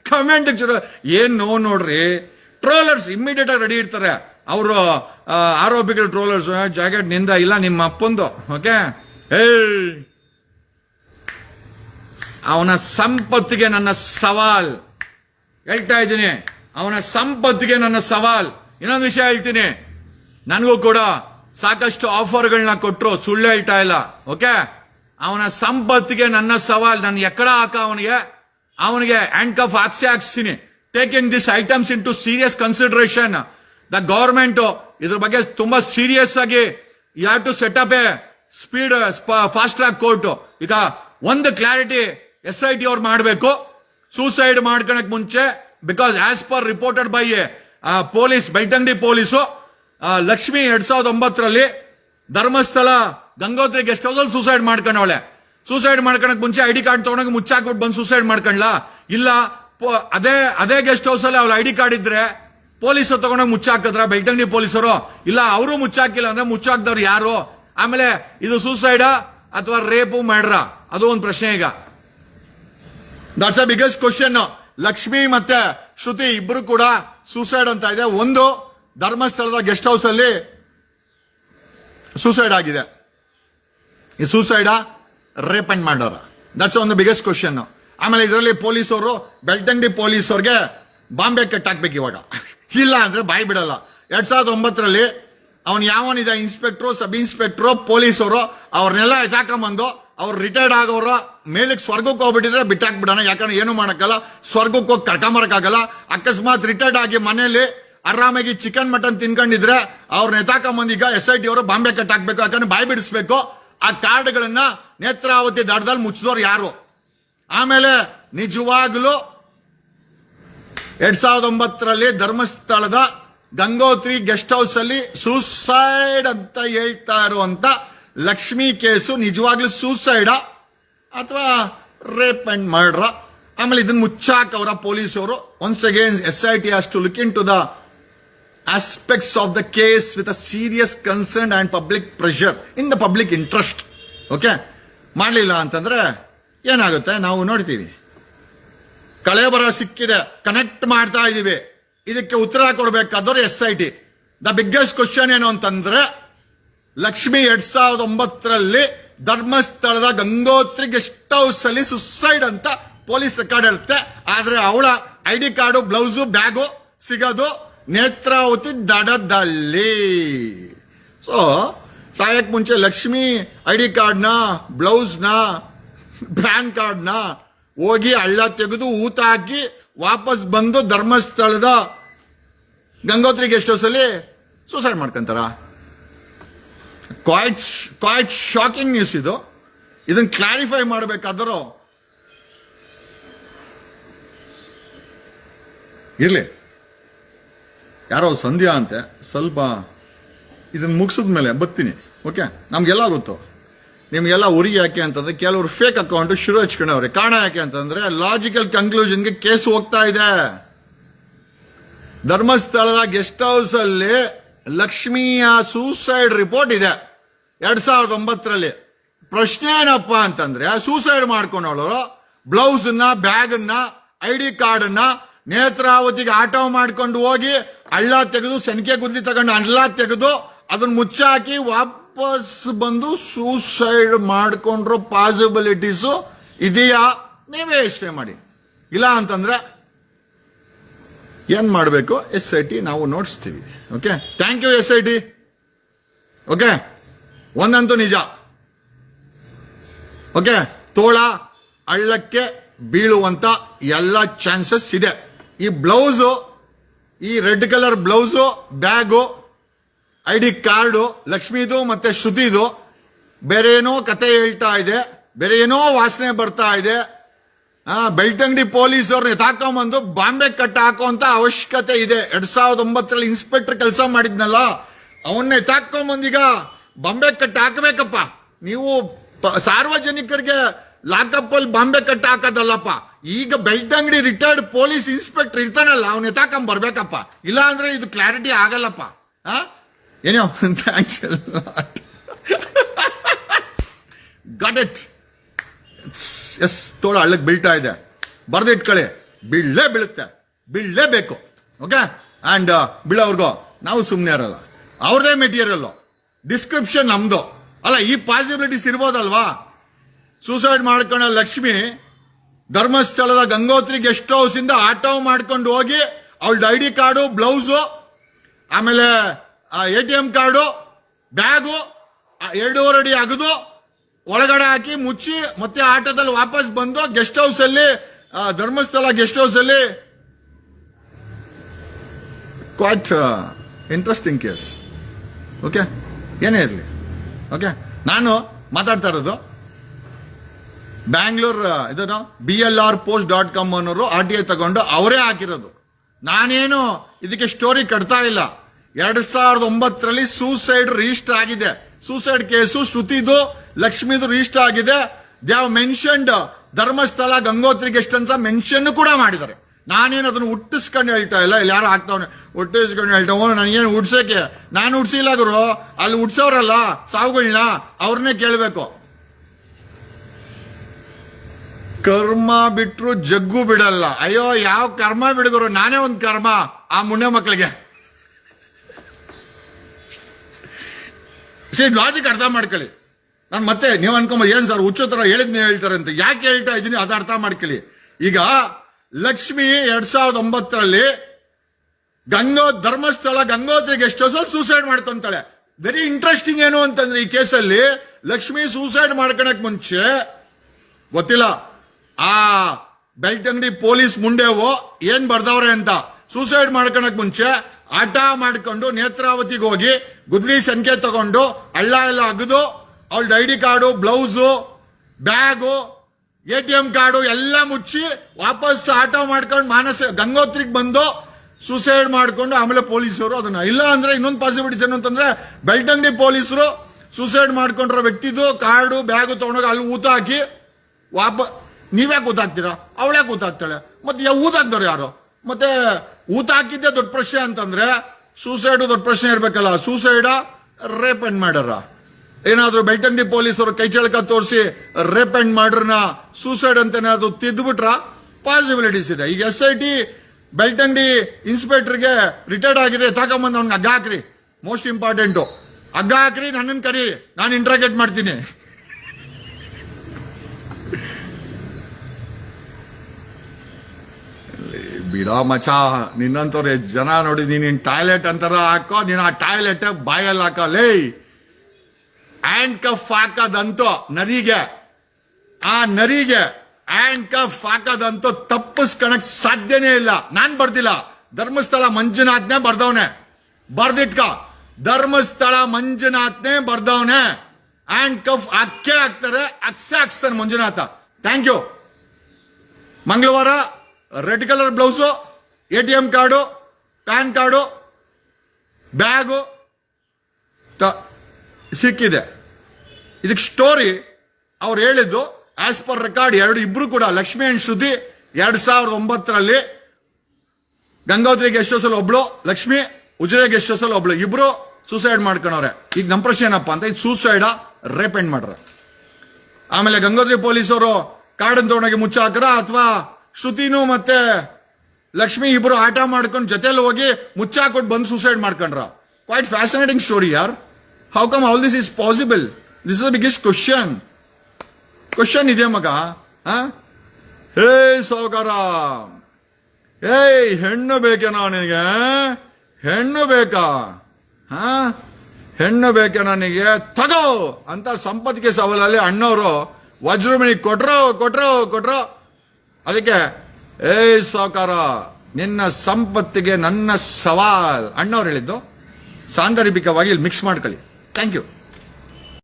ಕಮೆಂಟ್ ಚುರು ಏನ್ ನೋ ನೋಡ್ರಿ? ಟ್ರೋಲರ್ಸ್ ಇಮಿಡಿಯೇಟ್ ಆಗಿ ರೆಡಿ ಇರ್ತಾರೆ. ಅವರು ಆರೋಪಿಗಳು ಟ್ರೋಲರ್ಸ್ ಜಾಕೆಟ್ನಿಂದ, ಇಲ್ಲ ನಿಮ್ಮ ಅಪ್ಪಂದು ಓಕೆ ಏಯ್ ಅವನ ಸಂಪತ್ತಿಗೆ ನನ್ನ ಸವಾಲ್. ಹೇಳ್ತಾ ಇದ್ದೀನಿ. ಅವನ ಸಂಪತ್ತಿಗೆ ನನ್ನ ಸವಾಲ್. ಇನ್ನೊಂದು ವಿಷಯ ಹೇಳ್ತೀನಿ. ನನಗೂ ಕೂಡ ಸಾಕಷ್ಟು ಆಫರ್ಗಳನ್ನ ಕೊಟ್ಟರು ಸುಳ್ಳು ಹೇಳ್ತಾ ಇಲ್ಲ. ಓಕೆ? ಅವನ ಸಂಪತ್ತಿಗೆ ನನ್ನ ಸವಾಲ್. ನನ್ನ ಎಕ್ಕಡ ಹಾಕ ಅವನಿಗೆ. ಅವನಿಗೆ ಹ್ಯಾಂಡ್ ಕಫ್ ಹಾಕ್ಸಿ ಹಾಕ್ಸ್ತೀನಿ. Taking this items into serious consideration the government ಇದ್ರ ಬಗ್ಗೆ ತುಂಬಾ ಸೀರಿಯಸ್ ಆಗಿ you have to set up a speed fast track court ಈಗ ಒಂದು ಕ್ಲಾರಿಟಿ ಎಸ್ ಐ ಟಿ ಅವ್ರು ಮಾಡಬೇಕು. ಸೂಸೈಡ್ ಮಾಡ್ಕೊಳಕ್ ಮುಂಚೆ because as per reported by police Belthangady police Lakshmi ಎರಡ್ ಸಾವಿರದ ಒಂಬತ್ತರಲ್ಲಿ ಧರ್ಮಸ್ಥಳ ಗಂಗೋತ್ರಿ ಗೆಸ್ಟ್ ಹೌಸ್ ಅಲ್ಲಿ ಸೂಸೈಡ್ ಮಾಡ್ಕೊಂಡವಳೆ. ಸೂಸೈಡ್ ಮಾಡ್ಕೊಳಕ್ ಮುಂಚೆ ಐ ಡಿ ಕಾರ್ಡ್ ತಗೊಂಡಾಗ ಮುಚ್ಚಾಕ್ಬಿಟ್ಟು ಬಂದು ಸೂಸೈಡ್ ಮಾಡ್ಕೊಂಡ್ಲಾ? ಇಲ್ಲ ಅದೇ ಅದೇ ಗೆಸ್ಟ್ ಹೌಸ್ ಅಲ್ಲಿ ಅವ್ಳ ಐ ಡಿ ಕಾರ್ಡ್ ಇದ್ರೆ ಪೊಲೀಸರು ತಗೊಂಡೋಗಿ ಮುಚ್ಚಾಕಿದ್ರ ಬೆಳ್ತಂಗಡಿ ಪೊಲೀಸರು ಇಲ್ಲ, ಅವರು ಮುಚ್ಚಾಕಿಲ್ಲ ಅಂದ್ರೆ ಮುಚ್ಚಾಕ್ದವ್ರು ಯಾರು? ಆಮೇಲೆ ಇದು ಸೂಸೈಡಾ ಅಥವಾ ರೇಪು ಮಾಡ್ರ? ಅದು ಒಂದು ಪ್ರಶ್ನೆ ಈಗ. That's a biggest question Lakshmi ಮತ್ತೆ ಶ್ರುತಿ ಇಬ್ರು ಕೂಡ ಸೂಸೈಡ್ ಅಂತ ಇದೆ. ಒಂದು, ಧರ್ಮಸ್ಥಳದ ಗೆಸ್ಟ್ ಹೌಸ್ ಅಲ್ಲಿ ಸೂಸೈಡ್ ಆಗಿದೆ. ಈ ಸೂಸೈಡ ರೇಪ್ ಅಂಡ್ ಮಾಡೋರ ದಟ್ಸ್ ಒಂದು ಬಿಗ್ಗೆಸ್ಟ್ ಕ್ವಶನ್ ಆಮೇಲೆ ಇದರಲ್ಲಿ ಪೊಲೀಸವರು, ಬೆಳ್ತಂಗಡಿ ಪೊಲೀಸವ್ರಿಗೆ ಬಾಂಬೆ ಕಟ್ಟಾಕ್ಬೇಕು ಇವಾಗ. ಇಲ್ಲ ಅಂದ್ರೆ ಬಾಯಿ ಬಿಡಲ್ಲ. ಎರಡ್ ಸಾವಿರದ ಒಂಬತ್ತರಲ್ಲಿ ಅವನ್ ಯಾವನಿದೆ ಇನ್ಸ್ಪೆಕ್ಟ್ರು ಸಬ್ ಇನ್ಸ್ಪೆಕ್ಟ್ರು ಪೊಲೀಸರು ಅವ್ರನ್ನೆಲ್ಲ ಎತ್ತಾಕೊಂಬಂದು ಅವ್ರು ರಿಟೈರ್ಡ್ ಆಗೋರು ಮೇಲಕ್ಕೆ ಸ್ವರ್ಗಕ್ಕೆ ಹೋಗ್ಬಿಟ್ಟಿದ್ರೆ ಬಿಟ್ಟಾಕ್ಬಿಡೋಣ. ಯಾಕಂದ್ರೆ ಏನು ಮಾಡೋಕ್ಕಲ್ಲ ಸ್ವರ್ಗಕ್ಕೆ ಹೋಗಿ ಕರ್ಕೊಂಬರಕ್ಕಾಗಲ್ಲ. ಅಕಸ್ಮಾತ್ ರಿಟೈರ್ಡ್ ಆಗಿ ಮನೆಯಲ್ಲಿ ಆರಾಮಾಗಿ ಚಿಕನ್ ಮಟನ್ ತಿನ್ಕೊಂಡಿದ್ರೆ ಅವ್ರನ್ನ ಎತ್ತಾಕೊಂಬಂದು ಈಗ ಎಸ್ ಐ ಟಿ ಅವರು ಬಾಂಬೆ ಕಟ್ಟಾಕ್ಬೇಕು. ಯಾಕಂದ್ರೆ ಬಾಯಿ ಬಿಡಿಸ್ಬೇಕು. ಆ ಕಾರ್ಡ್ಗಳನ್ನ ನೇತ್ರಾವತಿ ದಡದಲ್ಲಿ ಮುಚ್ಚಿದವ್ರು ಯಾರು? ಆಮೇಲೆ ನಿಜವಾಗ್ಲೂ ಎರಡ್ ಸಾವಿರದ ಒಂಬತ್ತರಲ್ಲಿ ಧರ್ಮಸ್ಥಳದ ಗಂಗೋತ್ರಿ ಗೆಸ್ಟ್ ಹೌಸ್ ಅಲ್ಲಿ ಸೂಸೈಡ್ ಅಂತ ಹೇಳ್ತಾ ಇರುವಂತ ಲಕ್ಷ್ಮಿ ಕೇಸು ನಿಜವಾಗ್ಲೂ ಸೂಸೈಡ? ಅಥವಾ ರೇಪ್ ಅಂಡ್ ಮರ್ಡ್ರ? ಆಮೇಲೆ ಇದನ್ನ ಮುಚ್ಚಾಕವರ ಪೊಲೀಸರು once again S I T ಅಷ್ಟು look into the aspects of the case with a serious concern and public pressure in the public interest okay ಮಾಡಲಿಲ್ಲ ಅಂತಂದ್ರೆ ಏನಾಗುತ್ತೆ? ನಾವು ನೋಡ್ತೀವಿ. ಕಳೆಬರ ಸಿಕ್ಕಿದೆ. ಕನೆಕ್ಟ್ ಮಾಡ್ತಾ ಇದೀವಿ. ಇದಕ್ಕೆ ಉತ್ತರ ಕೊಡಬೇಕಾದವ್ರು S I T the biggest question ಏನು ಅಂತಂದ್ರೆ, ಲಕ್ಷ್ಮಿ ಎರಡ್ ಸಾವಿರದ ಒಂಬತ್ತರಲ್ಲಿ ಧರ್ಮಸ್ಥಳದ ಗಂಗೋತ್ರಿ ಗೆಸ್ಟ್ ಹೌಸ್ ಅಲ್ಲಿ ಸುಸೈಡ್ ಅಂತ ಪೊಲೀಸ್ ರೆಕಾರ್ಡ್ ಇರುತ್ತೆ ಆದ್ರೆ ಅವಳ I D card blouse bag ಸಿಗೋದು ನೇತ್ರಾವತಿ ದಡದಲ್ಲಿ. ಸೊ ಸಾಯಕ್ ಮುಂಚೆ ಲಕ್ಷ್ಮಿ ಐ ಡಿ ಕಾರ್ಡ್ನ ಬ್ಲೌಸ್ನ ಪ್ಯಾನ್ ಕಾರ್ಡ್ನ ಹೋಗಿ ಹಳ್ಳ ತೆಗೆದು ಊತ ಹಾಕಿ ವಾಪಸ್ ಬಂದು ಧರ್ಮಸ್ಥಳದ ಗಂಗೋತ್ರಿ ಗೆಸ್ಟ್ ಹೌಸಲ್ಲಿ ಸೂಸೈಡ್ ಮಾಡ್ಕೊಂತಾರ? ಕ್ವಾಯ್ಟ್ ಕ್ವಾಯ್ಟ್ ಶಾಕಿಂಗ್ ನ್ಯೂಸ್ ಇದು. ಇದನ್ನ ಕ್ಲಾರಿಫೈ ಮಾಡಬೇಕಾದರೂ ಇರ್ಲಿ. ಯಾರೋ ಸಂಧ್ಯಾ ಅಂತೆ, ಸ್ವಲ್ಪ ಇದನ್ನ ಮುಗಿಸಿದ ಮೇಲೆ ಬರ್ತೀನಿ ಓಕೆ ನಮಗೆಲ್ಲ ಗೊತ್ತು. ನಿಮಗೆಲ್ಲ ಉರಿ ಯಾಕೆ ಅಂತಂದ್ರೆ ಕೆಲವರು ಫೇಕ್ ಅಕೌಂಟ್ ಶುರು ಹಚ್ಕೊಂಡವ್ರೆ. ಕಾರಣ ಯಾಕೆ ಅಂತಂದ್ರೆ ಲಾಜಿಕಲ್ ಕನ್ಕ್ಲೂಷನ್ಗೆ ಕೇಸ್ ಹೋಗ್ತಾ ಇದೆ. ಧರ್ಮಸ್ಥಳದ ಗೆಸ್ಟ್ ಹೌಸ್ ಅಲ್ಲಿ ಲಕ್ಷ್ಮಿಯ ಸೂಸೈಡ್ ರಿಪೋರ್ಟ್ ಇದೆ. ಎರಡ್ ಸಾವಿರದ ಒಂಬತ್ತರಲ್ಲಿ. ಪ್ರಶ್ನೆ ಏನಪ್ಪ ಅಂತಂದ್ರೆ, ಸೂಸೈಡ್ ಮಾಡ್ಕೊಂಡವಳು ಬ್ಲೌಸ್ನ ಬ್ಯಾಗ್ನ ಐ ಡಿ ಕಾರ್ಡ್ನ ನೇತ್ರಾವತಿಗೆ ಆಟೋ ಮಾಡ್ಕೊಂಡು ಹೋಗಿ ಹಳ್ಳ ತೆಗೆದು ಸೆನ್ಕೆ ಗುದ್ದಿ ತಗೊಂಡು ಹಳ್ಳ ತೆಗೆದು ಅದನ್ನ ಮುಚ್ಚಾಕಿ ವಾಪಸ್ ಬಂದು ಸೂಸೈಡ್ ಮಾಡ್ಕೊಂಡ್ರೋ ಪಾಸಿಬಿಲಿಟೀಸು ಇದೆಯಾ? ನೀವೇ ಯೋಚನೆ ಮಾಡಿ. ಇಲ್ಲ ಅಂತಂದ್ರೆ ಏನ್ ಮಾಡಬೇಕು? ಎಸ್ ಐ ಟಿ ನಾವು ನೋಡಿಸ್ತೀವಿ. Okay thank you S I T okay ಒಂದಂತೂ ನಿಜ. ಓಕೆ ತೋಳ ಹಳ್ಳಕ್ಕೆ ಬೀಳುವಂತ ಎಲ್ಲ ಚಾನ್ಸಸ್ ಇದೆ. ಈ ಬ್ಲೌಸು ಈ red colour blouse bag I D card ಲಕ್ಷ್ಮೀದು ಮತ್ತೆ ಶ್ರುತಿದು ಬೇರೆ ಏನೋ ಕತೆ ಹೇಳ್ತಾ ಇದೆ ಬೇರೆ ಏನೋ ವಾಸನೆ ಬರ್ತಾ ಇದೆ. ಬೆಳ್ತಂಗಡಿ ಪೊಲೀಸ್ ಅವ್ರನ್ನ ಎತ್ತಾಕೊಂಬಂದು ಬಾಂಬೆ ಕಟ್ಟ ಹಾಕುವಂತ ಅವಶ್ಯಕತೆ ಇದೆ. ಎರಡ್ ಸಾವಿರದ ಒಂಬತ್ತರಲ್ಲಿ ಇನ್ಸ್ಪೆಕ್ಟರ್ ಕೆಲಸ ಮಾಡಿದ್ನಲ್ಲ, ಅವನ್ನೇ ತಾಕೊಂಬಂದೀಗ ಬಾಂಬೆ ಕಟ್ಟ ಹಾಕಬೇಕಪ್ಪ. ನೀವು ಸಾರ್ವಜನಿಕರಿಗೆ ಲಾಕಪ್ ಅಲ್ಲಿ ಬಾಂಬೆ ಕಟ್ಟ ಹಾಕೋದಲ್ಲಪ್ಪ. ಈಗ ಬೆಳ್ತಂಗಡಿ ರಿಟೈರ್ಡ್ ಪೊಲೀಸ್ ಇನ್ಸ್ಪೆಕ್ಟರ್ ಇರ್ತಾನಲ್ಲ, ಅವ್ನ ಎತ್ತಾಕೊಂಡ್ ಬರ್ಬೇಕಪ್ಪ. ಇಲ್ಲ ಅಂದ್ರೆ ಇದು ಕ್ಲಾರಿಟಿ ಆಗಲ್ಲಪ್ಪ. ಆ? ಏನೋ ಥ್ಯಾಂಕ್ಸ್ ಗಾಟ್ ಇಟ್ ಎಸ್ ತೋಳ ಹಳ್ಳಕ್ಕೆ ಬೀಳ್ತಾ ಇದೆ. ಬರ್ದಿಟ್ಕೊಳ್ಳಿ. ಬೀಳಲೇ ಬೀಳುತ್ತೆ. ಬೀಳಲೇಬೇಕು ಓಕೆ ಆ್ಯಂಡ್ ಬೀಳೋರ್ಗೋ ನಾವು ಸುಮ್ಮನೆ ಇರಲ್ಲ. ಅವ್ರದೇ ಮೆಟೀರಿಯಲ್ ಡಿಸ್ಕ್ರಿಪ್ಷನ್ ನಮ್ಮದು ಅಲ್ಲ, ಈ ಪಾಸಿಬಿಲಿಟೀಸ್ ಇರ್ಬೋದಲ್ವಾ? ಸೂಸೈಡ್ ಮಾಡ್ಕೊಂಡ ಲಕ್ಷ್ಮಿ ಧರ್ಮಸ್ಥಳದ ಗಂಗೋತ್ರಿ ಗೆಸ್ಟ್ ಹೌಸ್ ಇಂದ ಆಟೋ ಮಾಡ್ಕೊಂಡು ಹೋಗಿ ಅವಳ ಐ ಡಿ ಕಾರ್ಡು ಬ್ಲೌಸು ಆಮೇಲೆ A T M card, bag ಎರಡೂವರೆ ಅಡಿ ಅಗದು ಒಳಗಡೆ ಹಾಕಿ ಮುಚ್ಚಿ ಮತ್ತೆ ಆಟೋದಲ್ಲಿ ವಾಪಸ್ ಬಂದು ಗೆಸ್ಟ್ ಹೌಸ್ ಅಲ್ಲಿ ಧರ್ಮಸ್ಥಳ ಗೆಸ್ಟ್ ಹೌಸ್ ಅಲ್ಲಿ. ಕ್ವಾಟ್ ಇಂಟ್ರೆಸ್ಟಿಂಗ್ ಕೇಸ್ ಓಕೆ ಏನೇ ಇರಲಿ. ಓಕೆ ನಾನು ಮಾತಾಡ್ತಾ ಇರೋದು ಬ್ಯಾಂಗ್ಳೂರ್ ಇದನ್ನು B L R post dot com ಅನ್ನೋರು ಆರ್ ಟಿ ಐ ತಗೊಂಡು ಅವರೇ ಹಾಕಿರೋದು. ನಾನೇನು ಇದಕ್ಕೆ ಸ್ಟೋರಿ ಕಟ್ತಾ ಇಲ್ಲ. ಎರಡು ಸಾವಿರದ ಒಂಬತ್ತರಲ್ಲಿ ಸೂಸೈಡ್ ರಿಜಿಸ್ಟರ್ ಆಗಿದೆ. ಸೂಸೈಡ್ ಕೇಸು ಶ್ರುತಿದು. ಲಕ್ಷ್ಮಿದು ಇಷ್ಟ ಆಗಿದೆ. They have mentioned Dharmasthala, Gangotri guest ಅಂತ ಮೆನ್ಷನ್ ಕೂಡ ಮಾಡಿದ್ದಾರೆ. ನಾನೇನು ಅದನ್ನು ಹುಟ್ಟಿಸ್ಕೊಂಡು ಹೇಳ್ತಾ ಇಲ್ಲ. ಇಲ್ಲಿ ಯಾರು ಆಗ್ತಾವನೆ? ಹುಟ್ಟಿಸ್ಕೊಂಡು ಹೇಳ್ತಾ, ಓ, ನನಗೇನು ಹುಡ್ಸೋಕೆ ನಾನು ಹುಡ್ಸಿಲ್ಲ ಗುರು. ಅಲ್ಲಿ ಹುಡ್ಸೋರಲ್ಲ ಸಾವುಗಳನ್ನ ಅವ್ರನ್ನೇ ಕೇಳಬೇಕು. ಕರ್ಮ ಬಿಟ್ಟರು ಜಗ್ಗು ಬಿಡಲ್ಲ. ಅಯ್ಯೋ, ಯಾವ ಕರ್ಮ ಬಿಡುಗರು ನಾನೇ ಒಂದು ಕರ್ಮ ಆ ಮುನ್ನೆ ಮಕ್ಕಳಿಗೆ. ಲಾಜಿಕ್ ಅರ್ಥ ಮಾಡ್ಕೊಳ್ಳಿ. ನಾನು ಮತ್ತೆ ನೀವು ಅನ್ಕೊಂಬ ಏನ್ ಸರ್ ಹುಚ್ಚು ಥರ ಹೇಳಿದ್ನೇ ಹೇಳ್ತಾರೆ ಅಂತ. ಯಾಕೆ ಹೇಳ್ತಾ ಇದ್ದೀನಿ ಅದು ಅರ್ಥ ಮಾಡ್ಕೊಳ್ಳಿ. ಈಗ ಲಕ್ಷ್ಮಿ ಎರಡ್ ಸಾವಿರದ ಒಂಬತ್ತರಲ್ಲಿ ಗಂಗೋ ಧರ್ಮಸ್ಥಳ ಗಂಗೋತ್ರಿಗೆ ಎಷ್ಟೋ ಸಲ ಸೂಸೈಡ್ ಮಾಡ್ಕೊಂತಾಳೆ. ವೆರಿ ಇಂಟ್ರೆಸ್ಟಿಂಗ್ ಏನು ಅಂತಂದ್ರೆ ಈ ಕೇಸಲ್ಲಿ ಲಕ್ಷ್ಮಿ ಸೂಸೈಡ್ ಮಾಡ್ಕೊಳಕ್ ಮುಂಚೆ ಗೊತ್ತಿಲ್ಲ. ಆ ಬೆಳ್ತಂಗಡಿ ಪೊಲೀಸ್ ಮುಂಡೆವು ಏನ್ ಬರ್ದವ್ರೆ ಅಂತ ಸೂಸೈಡ್ ಮಾಡ್ಕೊಳಕ್ ಮುಂಚೆ ಆಟ ಮಾಡ್ಕೊಂಡು ನೇತ್ರಾವತಿಗೆ ಹೋಗಿ ಗುದ್ಲಿ ಸಂಖ್ಯೆ ತಗೊಂಡು ಹಳ್ಳ ಎಲ್ಲ ಅಗದು ಅವಳ I D card, blouse, bag, A T M card ಎಲ್ಲ ಮುಚ್ಚಿ ವಾಪಸ್ ಆಟೋ ಮಾಡ್ಕೊಂಡು ಮಾನಸ ಗಂಗೋತ್ರಿಗೆ ಬಂದು ಸೂಸೈಡ್ ಮಾಡಿಕೊಂಡು ಆಮೇಲೆ ಪೊಲೀಸರು ಅದನ್ನ. ಇಲ್ಲ ಅಂದ್ರೆ ಇನ್ನೊಂದು ಪಾಸಿಬಿಲಿಟೀಸ್ ಏನು ಅಂತಂದ್ರೆ ಬೆಳ್ತಂಗಡಿ ಪೊಲೀಸರು ಸೂಸೈಡ್ ಮಾಡ್ಕೊಂಡಿರೋ ವ್ಯಕ್ತಿದು ಕಾರ್ಡು, ಬ್ಯಾಗು ತೊಗೊಂಡೋಗಿ ಅಲ್ಲಿ ಊತ ಹಾಕಿ ವಾಪ, ನೀವ್ಯಾಕೆ ಊತಾಕ್ತೀರಾ ಅವಳ್ಯಾಕೆ ಊತಾಕ್ತಾಳೆ ಮತ್ತೆ ಯಾವ ಊತಾಕ್ದವ್ರು ಯಾರು? ಮತ್ತೆ ಊತ ಹಾಕಿದ್ದೆ ದೊಡ್ಡ ಪ್ರಶ್ನೆ ಅಂತಂದ್ರೆ ಸೂಸೈಡ್ ದೊಡ್ಡ ಪ್ರಶ್ನೆ ಇರಬೇಕಲ್ಲ ಸೂಸೈಡ ರೇಪ್ ಅಂಡ್ ಮಾಡ್ಯಾರ? ಏನಾದ್ರೂ ಬೆಳ್ತಂಗಡಿ ಪೊಲೀಸರು ಕೈ ಚಳಕ ತೋರಿಸಿ ರೇಪ್ ಅಂಡ್ ಮರ್ಡರ್ನ ಸೂಸೈಡ್ ಅಂತ ಏನಾದ್ರು ತಿದ್ದುಬಿಟ್ರ ಪಾಸಿಬಿಲಿಟೀಸ್ ಇದೆ. ಈಗ ಎಸ್ ಐ ಟಿ ಬೆಳ್ತಂಗಡಿ ಇನ್ಸ್ಪೆಕ್ಟರ್ಗೆ ರಿಟೈರ್ಡ್ ಆಗಿದೆ, ತಗೊಂಬಂದು ಅವ್ನಿಗೆ ಹಗ್ಗ ಹಾಕ್ರಿ. ಮೋಸ್ಟ್ ಇಂಪಾರ್ಟೆಂಟು ಹಗ್ಗ ಹಾಕ್ರಿ ನನ್ನನ್ನು ಕರಿ ನಾನು ಇಂಟ್ರಾಗೇಟ್ ಮಾಡ್ತೀನಿ. ಬಿಡೋ ಮಚ, ನಿನ್ನಂತವ್ರೆ ಜನ ನೋಡಿ, ನೀನ್ ಟಾಯ್ಲೆಟ್ ಅಂತಾರ ಹಾಕೋ, ನೀನ್ ಆ ಟಾಯ್ಲೆಟ್ ಬಾಯಲ್ಲಿ ಹಾಕೋ. ಲೇ ಹ್ಯಾಂಡ್ ಕಫ್ ಹಾಕದಂತೋ ನರಿಗೆ. ಆ ನರಿಗೆ ಆ್ಯಂಡ್ ಕಫ್ ಹಾಕದಂತೋ ತಪ್ಪಿಸ್ಕೊಳಕ್ ಸಾಧ್ಯನೇ ಇಲ್ಲ. ನಾನ್ ಬರ್ದಿಲ್ಲ. ಧರ್ಮಸ್ಥಳ ಮಂಜುನಾಥ್ನೇ ಬರ್ದವನೆ. ಬರ್ದಿಟ್ಕ. ಧರ್ಮಸ್ಥಳ ಮಂಜುನಾಥ್ನೇ ಬರ್ದವನೆ. ಆ್ಯಂಡ್ ಕಫ್ ಅಕ್ಕೆ ಹಾಕ್ತಾರೆ ಅಕ್ಷ ಹಾಕ್ಸ್ತಾನೆ ಮಂಜುನಾಥ. ಥ್ಯಾಂಕ್ ಯು ಮಂಗಳವಾರ red colour blouse, A T M card, pan card, bag ಸಿಕ್ಕಿದೆ. ಇದಕ್ಕೆ ಸ್ಟೋರಿ ಅವ್ರು ಹೇಳಿದ್ದು ಆಸ್ ಪರ್ ರೆಕಾರ್ಡ್ ಎರಡು ಇಬ್ರು ಕೂಡ, ಲಕ್ಷ್ಮಿ ಅಂಡ್ ಶ್ರುತಿ, ಎರಡ್ ಸಾವಿರದ ಒಂಬತ್ತರಲ್ಲಿ ಗಂಗೋತ್ರಿ ಗೆಸ್ಟ್ ಸಲ ಒಬ್ಳು, ಲಕ್ಷ್ಮಿ ಉಜಿರೆ ಗೆಸ್ಟ್ ಸಲ ಒಬ್ಳು. ಇಬ್ರು ಸೂಸೈಡ್ ಮಾಡ್ಕೊಂಡವ್ರೆ. ಈಗ ನಮ್ಮ ಪ್ರಶ್ನೆ ಏನಪ್ಪ ಅಂತ, ಇದು ಸೂಸೈಡ ರೇಪ್ ಎಂಡ್ ಮಾಡ್ರ ಆಮೇಲೆ ಗಂಗೋತ್ರಿ ಪೊಲೀಸರು ಕಾಡನ್ ತಗೊಂಡೋಗಿ ಮುಚ್ಚಾಕ್ರ, ಅಥವಾ ಶ್ರುತಿನೂ ಮತ್ತೆ ಲಕ್ಷ್ಮಿ ಇಬ್ರು ಆಟ ಮಾಡ್ಕೊಂಡು ಜೊತೆಲಿ ಹೋಗಿ ಮುಚ್ಚಾಕೊಟ್ಟು ಬಂದು ಸೂಸೈಡ್ ಮಾಡ್ಕೊಂಡ್ರ. ಕ್ವೈಟ್ ಫ್ಯಾಸಿನೇಟಿಂಗ್ ಸ್ಟೋರಿ ಯಾರ್? How come all this is possible this is the biggest question question ಇದೆ ಮಗ ಹೇ ಸಾವುಕಾರ ಏಯ್ ಹೆಣ್ಣು ಬೇಕೇನೋ ನಿನಗೆ? ಹೆಣ್ಣು ಬೇಕಾ? ಹಾ ಹೆಣ್ಣು ಬೇಕೇನೋ ನನಗೆ? ತಗೋ ಅಂತ ಸಂಪತ್ತಿಗೆ ಸವಾಲಲ್ಲಿ ಅಣ್ಣವರು ವಜ್ರಮಣಿ ಕೊಟ್ರು ಕೊಟ್ರು ಕೊಟ್ರು. ಅದಕ್ಕೆ ಏಯ್ ಸಾವುಕಾರ, ನಿನ್ನ ಸಂಪತ್ತಿಗೆ ನನ್ನ ಸವಾಲ್. ಅಣ್ಣವ್ರು ಹೇಳಿದ್ದು ಸಾಂದರ್ಭಿಕವಾಗಿ ಇಲ್ಲಿ ಮಿಕ್ಸ್ ಮಾಡ್ಕೊಳ್ಳಿ. Thank you